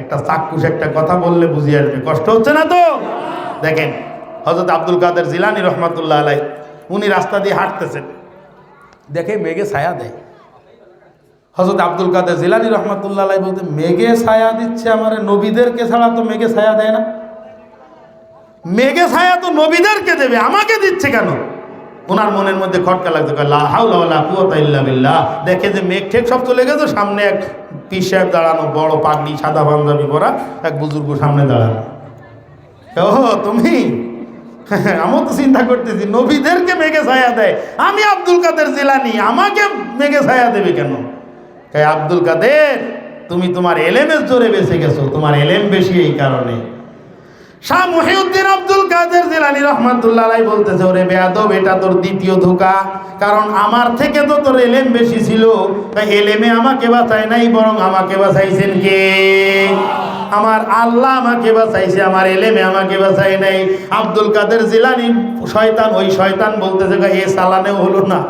একটা চাক্ষুষ একটা কথা বললে বুঝিয়ে আসবে। কষ্ট হচ্ছে না তো? দেখেন হজরত আব্দুল কাদের জিলানি রহমাতুল্লাহ আলাই উনি রাস্তা দিয়ে হাঁটতেছেন। দেখে মেঘে ছায়া দেয়। হজরত আব্দুল কাদের জিলানি রহমাতুল্লাহ আলাই বলতে, মেঘে ছায়া দিচ্ছে আমার নবীদেরকে ছাড়া তো মেঘে ছায়া দেয় না। মেঘে ছায়া তো নবীদেরকে দেবে, আমাকে দিচ্ছে কেন? ওনার মনের মধ্যে খটকা লাগছে দেখে যে মেঘ ঠেক সব চলে গেছে, সামনে এক পীর সাহেব দাঁড়ানো? বড় পাগড়ি সাদা পাঞ্জাবি পরা এক বুজুর্গ সামনে দাঁড়ানো। ও, তুমি? আমিও তো চিন্তা করতেছি, নবীদেরকে মেঘে ছায়া দেয়। আমি আব্দুল কাদের জিলানি, আমাকে মেঘে ছায়া দেবে কেন? তাই আব্দুল কাদের, তুমি তোমার এলেমের জোরে বেঁচে গেছো, তোমার এলেম বেশি এই কারণে। শাহ মহিউদ্দিন আব্দুল কাদের জিলানি রহমাতুল্লাহ বলতেছে, ওরে বেয়াদব, এটা তোর দ্বিতীয় ধোকা। কারণ আমার থেকে তো তোর এলেম বেশি ছিল। তাই এলেমে আমাকে বাঁচায় নাই, বরং আমাকে বাঁচাইছেন কে? আমার আল্লাহ আমাকে বাঁচাইছে, আমার এলেমে আমাকে বাঁচাই নাই। আব্দুল কাদের জিলানি, শয়তান, ওই শয়তান বলতেছে, এ সালানেও হলো না।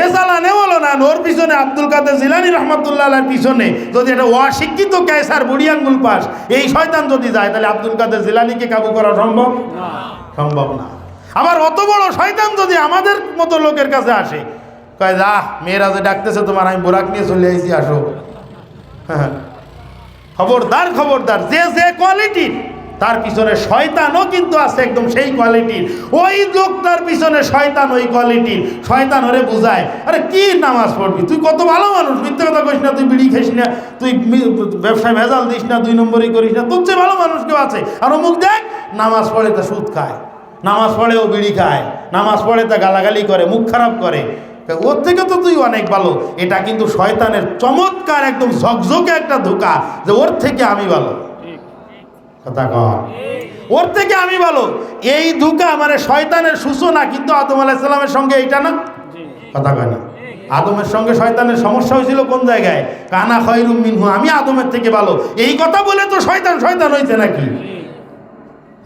এ চালানে হলো না ওর পিছনে আব্দুল কাদের জিলানি রহমতুল্লাহ পিছনে। যদি একটা অশিক্ষিত ক্যাসার বুড়ি আঙ্গুল পাস এই শয়তান যদি যায় তাহলে আব্দুল কাদের জিলানিকে কাবু করা সম্ভব? সম্ভব না। আবার অত বড় শয়তান যদি আমাদের মতো লোকের কাছে আসে কয় যা মেয়েরা যে ডাকতেছে তোমার আমি বোরাক নিয়ে চলে আইছি আসো। হ্যাঁ। খবরদার খবরদার যে যে কোয়ালিটির। তার পিছনে শয়তানও কিন্তু আছে একদম সেই কোয়ালিটির। ওই লোকটার পিছনে শয়তান ওই কোয়ালিটির। শয়তান ওরে বুঝায়, আরে কি নামাজ পড়বি? তুই কত ভালো মানুষ, মিথ্যে কথা কইস না, তুই বিড়ি খাইস না, তুই ব্যবসায় ভেজাল দিস না, দুই নম্বরই করিস না, তোর চেয়ে ভালো মানুষ কেউ আছে? আর অমুক দেখ, নামাজ পড়ে তা সুদ খায়, নামাজ পড়ে ও বিড়ি খায়, নামাজ পড়ে তা গালাগালি করে, মুখ খারাপ করে। ওর থেকে তো তুই অনেক ভালো। এটা কিন্তু শয়তানের চমৎকার একদম ঝকঝকে একটা ধোকা যে ওর থেকে আমি ভালো। কথা কর ওর থেকে আমি ভালো। এই ধোকা মানে শয়তানের সূচনা কিন্তু আদম আলাইসাল্লামের সঙ্গে এইটা না? কথা কয় না। আদমের সঙ্গে শয়তানের সমস্যা হয়েছিল কোন জায়গায়? কানা খয়রুম মিনহু আমি আদমের থেকে ভালো। এই কথা বলে তো শয়তান শয়তান হয়েছে নাকি?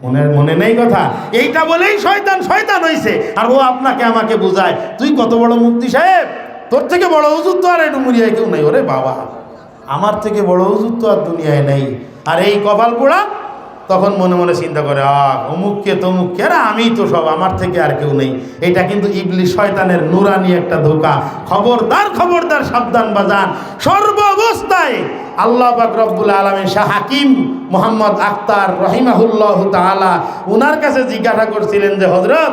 মনে মনে নেই কথা? এইটা বলেই শয়তান শয়তান হয়েছে আর ও আপনাকে আমাকে বোঝায়। তুই কত বড় মুক্তি সাহেব? তোর থেকে বড় হুজুর তো আর এই ডুমুরিয়ায় কেউ নেই। ওরে বাবা আমার থেকে বড় হুজুর তো আর দুনিয়ায় নেই। আর এই কপাল পোড়া তখন মনে মনে চিন্তা করে, আহ, অমুককে তমুককে, আরে আমি তো সব, আমার থেকে আর কেউ নেই। এটা কিন্তু ইবলি শয়তানের নুরানি একটা ধোকা। খবরদার খবরদার, সাবধান, বাজান। সর্ব অবস্থায় আল্লাহ রব্বুল আলমী শাহ হাকিম মোহাম্মদ আক্তার রহিমাহুল্লাহ তাআলা উনার কাছে জিজ্ঞাসা করছিলেন যে হজরত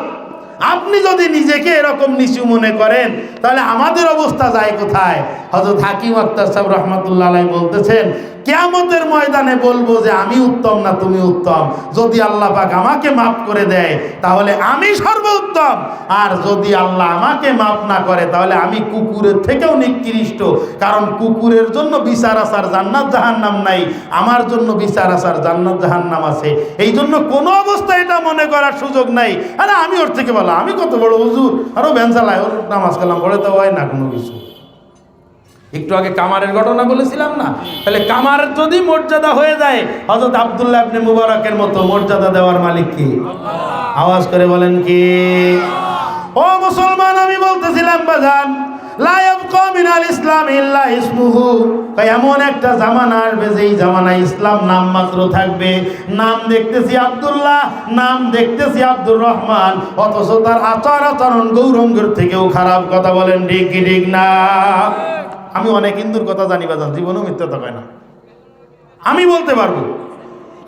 আপনি যদি নিজেকে এরকম নিচু মনে করেন, তাহলে আমাদের অবস্থা যায় কোথায়? হজরত হাকিম আক্তার সাহেব রহমতুল্লাহ বলতেছেন কেয়ামতের ময়দানে বলব যে আমি উত্তম না তুমি উত্তম। যদি আল্লাহ পাক আমাকে মাফ করে দেয়, তাহলে আমি সর্বোত্তম। আর যদি আল্লাহ আমাকে মাফ না করে, তাহলে আমি কুকুরের থেকেও নিকৃষ্ট। কারণ কুকুরের জন্য বিচার আসার জান্নাত জাহান্নাম নাই, আমার জন্য বিচার আসার জান্নাত জাহান্নাম আছে। এই জন্য কোনো অবস্থায় এটা মনে করার সুযোগ নাই। আরে আমি ওর থেকে বলো আমি কত বড় হুজুর। আরও ভ্যানসালায় ওর নামাজ কালাম পড়ে তো হয় না কোনো কিছু। একটু আগে কামারের ঘটনা বলেছিলাম না? তাহলে কামার যদি মর্যাদা হয়ে যায় হজরত আবদুল্লাহ আপনি মুবারকের মতো মর্যাদা দেওয়ার মালিক কি? আওয়াজ করে বলেন কি? ও মুসলমান, আমি বলতেছিলাম, বাজান এমন একটা জামানা আসবে, যেই জামানায় ইসলাম নাম মাত্র থাকবে। নাম দেখতেছি আব্দুল্লাহ, নাম দেখতেছি আব্দুর রহমান। অথচ তার আচার আচরণ গৌরঙ্গের থেকেও খারাপ কথা বলেন, ঠিক কি না? আমি অনেক হিন্দুর কথা জানি বাজান জীবনেও মিথ্যা কয় না। আমি বলতে পারব,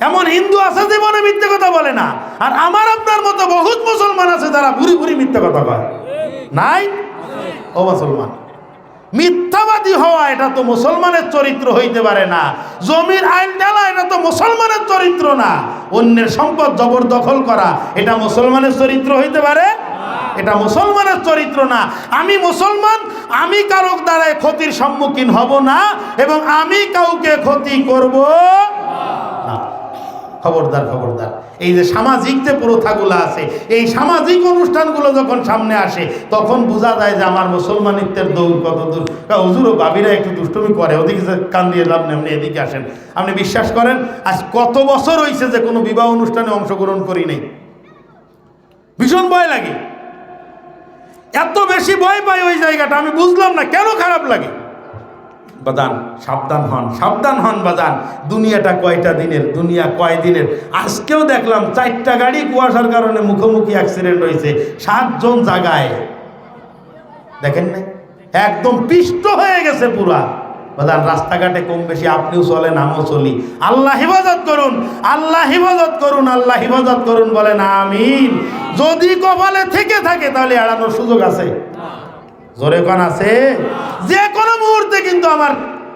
এমন হিন্দু আছে জীবনে মিথ্যে কথা বলে না। আর আমার আপনার মতো বহুত মুসলমান আছে যারা বুড়ি বুড়ি মিথ্যে কথা কয়। নাই? ও মুসলমান। মিথ্যাবাদী হওয়া এটা তো মুসলমানের চরিত্র হইতে পারে না। জমির আইন ডালা এটা তো মুসলমানের চরিত্র না। অন্যের সম্পদ জবরদখল করা এটা মুসলমানের চরিত্র হইতে পারে এটা মুসলমানের চরিত্র না। আমি মুসলমান, আমি কারোর দ্বারায় ক্ষতির সম্মুখীন হব না এবং আমি কাউকে ক্ষতি করব খবরদার খবরদার। এই যে সামাজিক যে প্রথাগুলো আছে, এই সামাজিক অনুষ্ঠানগুলো যখন সামনে আসে, তখন বোঝা যায় যে আমার মুসলমানিত্বের দৌড় কত দূর হুজুর ও বাবিরা একটু দুষ্টমি করে, ওদিকে কান দিয়ে লাভ নেই, আপনি এদিকে আসেন। আপনি বিশ্বাস করেন, আজ কত বছর হয়েছে যে কোনো বিবাহ অনুষ্ঠানে অংশগ্রহণ করি নেই? ভীষণ ভয় লাগে। এত বেশি ভয় পাই ওই জায়গাটা, আমি বুঝলাম না, কেন খারাপ লাগে? বাদান সাবধান হন সাবধান হন বাদান দুনিয়াটা কয়টা দিনের, দুনিয়া কয় দিনের? আজকেও দেখলাম চারটা গাড়ি কুয়াশার কারণে মুখোমুখি অ্যাক্সিডেন্ট হয়েছে, সাতজন জায়গায় দেখেন না একদম পিষ্ট হয়ে গেছে পুরা। বাজান রাস্তাঘাটে কম বেশি আপনিও চলেন আমিও চলি। আল্লাহ হিফাজত করুন আল্লাহ হিফাজত করুন আল্লাহ হিফাজত করুন বলেন আমিন। যদি কপালে থেকে থাকে তাহলে এড়ানোর সুযোগ আছে। জোরে কন আছে? যে কোনো মুহূর্তে কিন্তু আমার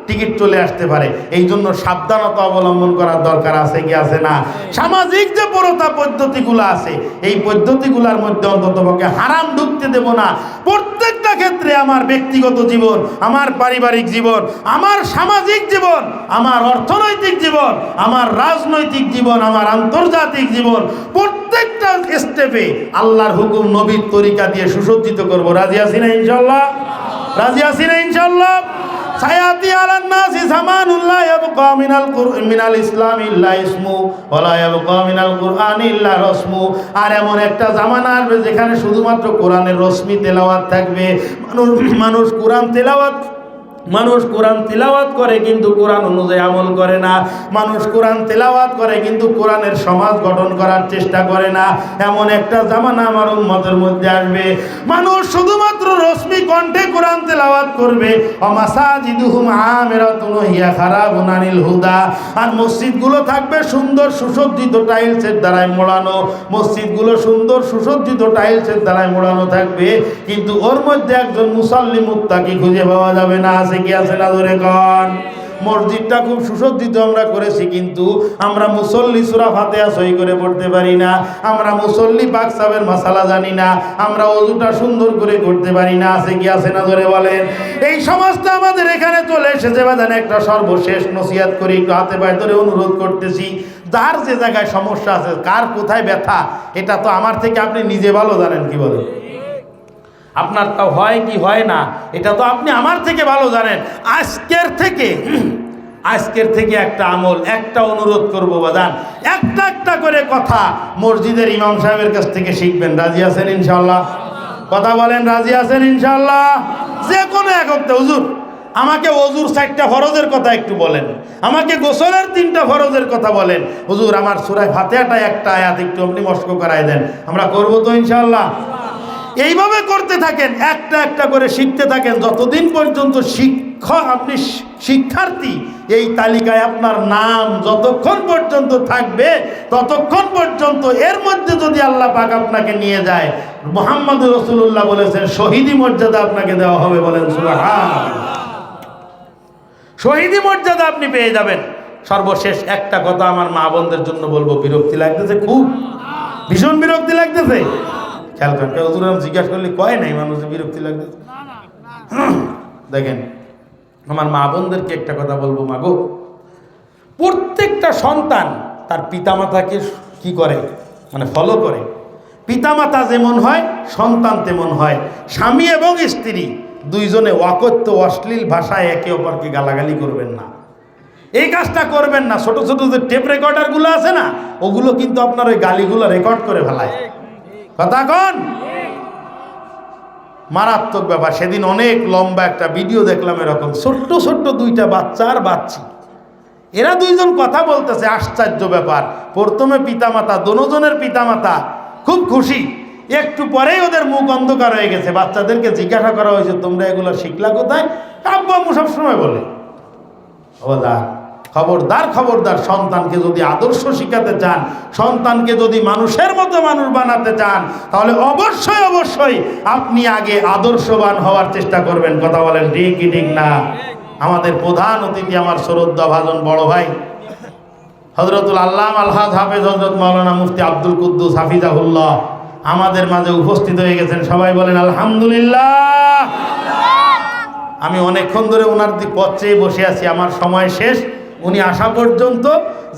টিকিট চলে আসতে পারে। এই জন্য সাবধানতা অবলম্বন করার দরকার আছে কি আছে না? সামাজিক যে প্রথা পদ্ধতিগুলো আছে, এই পদ্ধতিগুলোর মধ্যে অন্তত পক্ষে হারাম ঢুকতে দেব না। প্রত্যেকটা ক্ষেত্রে আমার ব্যক্তিগত জীবন, আমার পারিবারিক জীবন, আমার সামাজিক জীবন, আমার অর্থনৈতিক জীবন, আমার রাজনৈতিক জীবন, আমার আন্তর্জাতিক জীবন, প্রত্যেকটা স্টেপে আল্লাহর হুকুম নবীর তরিকা দিয়ে সুসজ্জিত করব। রাজি আছি না ইনশাল্লাহ রাজি আছি না ইনশাল্লাহ সায়াতি আলান নাসি জামানুল্লাহ ইয়াবকা মিনাল কুরআন মিনাল ইসলাম ইল্লা ইসমু ওয়ালা ইয়াবকা মিনাল কুরআন ইল্লা রসমু। আর এমন একটা জামানা আসবে যেখানে শুধুমাত্র কোরআনের রশ্মি তেলাওয়াত থাকবে। মানুষ মানুষ কোরআন তেলাওয়াত মানুষ কোরআন তেলাওয়াত করে কিন্তু কোরআন অনুযায়ী আমল করে না। মানুষ কোরআন তেলাওয়াত করে কিন্তু কোরআনের সমাজ গঠন করার চেষ্টা করে না। এমন একটা জামানা আমার উম্মতের মধ্যে আসবে। মানুষ শুধুমাত্র রশ্মি কণ্ঠে কোরআন তেলাওয়াত করবে। অমাসাজিদুহুম আমিরাতুন হিয়া খারাবুন আনিল হুদা। আর মসজিদগুলো থাকবে সুন্দর সুসজ্জিত টাইলসের দ্বারাই মোড়ানো। মসজিদগুলো সুন্দর সুসজ্জিত টাইলসের দ্বারাই মোড়ানো থাকবে। কিন্তু ওর মধ্যে একজন মুসল্লি মুত্তাকি খুঁজে পাওয়া যাবে না, আছে কি আছে না ধরে কন? মসজিদটা খুব সুসজ্জিত আমরা করেছি, কিন্তু আমরা মুসল্লি সুরা ফাতেহা সই করে পড়তে পারি না, আমরা মুসল্লি পাক সাহেবের মশালা জানি না, আমরা অজুটা সুন্দর করে করতে পারি না, আছে কি আছে না ধরে বলেন? এই সমস্ত আমাদের এখানে চলে এসেছে, বাজান, একটা সর্বশেষ নসিহাত করি, একটু হাতে পায়ে ধরে অনুরোধ করতেছি, যার যে জায়গায় সমস্যা আছে, কার কোথায় ব্যথা, এটা তো আমার থেকে আপনি নিজে ভালো জানেন, কি বলেন? আপনার তা হয় কি হয় না, এটা তো আপনি আমার থেকে ভালো জানেন। আজকের থেকে আজকের থেকে একটা আমল, একটা অনুরোধ করব বাজান। একটা একটা করে কথা মসজিদের ইমাম সাহেবের কাছ থেকে শিখবেন। রাজি আছেন ইনশাল্লাহ কথা বলেন, রাজি আছেন ইনশাল্লাহ যে কোনো এক হপ্তাহ হুজুর, আমাকে অজুর চারটা ফরজের কথা একটু বলেন। আমাকে গোসলের তিনটা ফরজের কথা বলেন। হুজুর, আমার সুরায় ফাতেহাটা একটা আয়াত একটু আপনি মস্ক করাই দেন। আমরা করব তো ইনশাল্লাহ এইভাবে করতে থাকেন, একটা একটা করে শিখতে থাকেন। যতদিন পর্যন্ত শিক্ষক আপনি শিক্ষার্থী, এই তালিকায় আপনার নাম যতক্ষণ পর্যন্ত থাকবে, ততক্ষণ পর্যন্ত এর মধ্যে যদি আল্লাহ পাক আপনাকে নিয়ে যায়, মোহাম্মদ রসুল্লাহ বলেছেন, শহীদি মর্যাদা আপনাকে দেওয়া হবে বলেন শহীদি মর্যাদা আপনি পেয়ে যাবেন। সর্বশেষ একটা কথা আমার মা বোনদের জন্য বলব, বিরক্তি লাগতেছে খুব। ভীষণ বিরক্তি লাগতেছে। খেয়াল করেন। কেউ হুজুর আমি জিজ্ঞাসা করলে কয় নাই মানুষের বিরক্তি লাগবে দেখেন আমার মা বোনদেরকে একটা কথা বলব মা গো প্রত্যেকটা সন্তান তার পিতামাতাকে কি করে? মানে ফলো করে। পিতামাতা যেমন হয় সন্তান তেমন হয়। স্বামী এবং স্ত্রী দুইজনে অকথ্য অশ্লীল ভাষায় একে অপরকে গালাগালি করবেন না। এই কাজটা করবেন না। ছোট ছোট যে টেপ রেকর্ডারগুলো আছে না ওগুলো কিন্তু আপনার ওই গালিগুলো রেকর্ড করে ফেলায়। কথা কন? মারাত্মক ব্যাপার। সেদিন অনেক লম্বা একটা ভিডিও দেখলাম এরকম। ছোট্ট ছোট্ট দুইটা বাচ্চা আর বাচ্চি। এরা দুইজন কথা বলতেছে, আশ্চর্য ব্যাপার। প্রথমে পিতামাতা দোনোজনের পিতামাতা। খুব খুশি। একটু পরেই ওদের মুখ অন্ধকার হয়ে গেছে। বাচ্চাদেরকে জিজ্ঞাসা করা হয়েছে, তোমরা এগুলো শিখলা কোথায়? আব্বু আম্মু সবসময় বলে খবরদার খবরদার খবরদার সন্তানকে যদি আদর্শ শিখাতে চান, সন্তানকে যদি মানুষের মতো মানুষ বানাতে চান, তাহলে অবশ্যই অবশ্যই আপনি আগে আদর্শবান হওয়ার চেষ্টা করবেন। কথা বলেন ঠিক ঠিক না? আমাদের প্রধান অতিথি আমার শ্রদ্ধা ভাজন বড় ভাই হজরতুল আল্লাহ আলহাজ হাফেজ হজরত মৌলানা মুফতি আব্দুল কুদ্দুস হাফিজাহুল্লাহ আমাদের মাঝে উপস্থিত হয়ে গেছেন। সবাই বলেন, আলহামদুলিল্লাহ। আমি অনেকক্ষণ ধরে ওনার পথ চেয়ে বসে আছি। আমার সময় শেষ। উনি আসা পর্যন্ত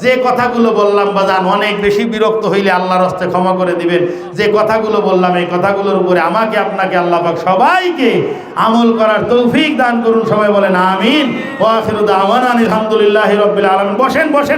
যে কথাগুলো বললাম বা বাজান, অনেক বেশি বিরক্ত হইলে আল্লাহর হস্তে ক্ষমা করে দিবেন। যে কথাগুলো বললাম, এই কথাগুলোর উপরে আমাকে, আপনাকে আল্লাহ পাক সবাইকে আমল করার তৌফিক দান করুন। সবাই বলেন, আমিন। ওয়াখিরুদ আওয়ান আলহামদুলিল্লাহ রবিল আলম বসেন বসেন।